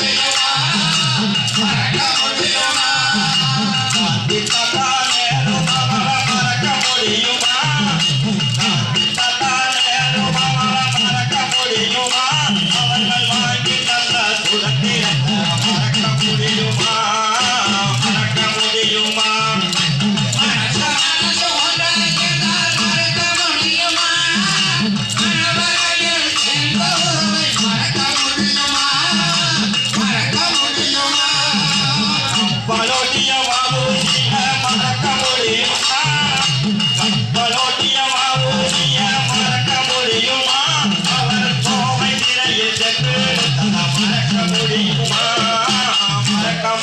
Yeah.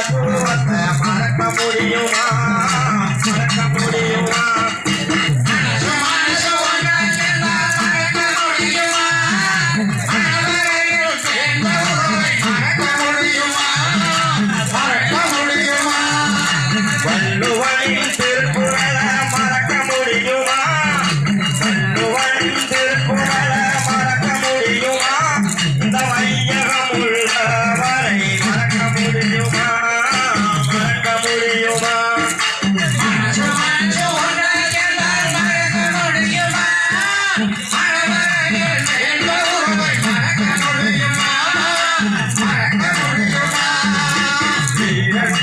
lagoa,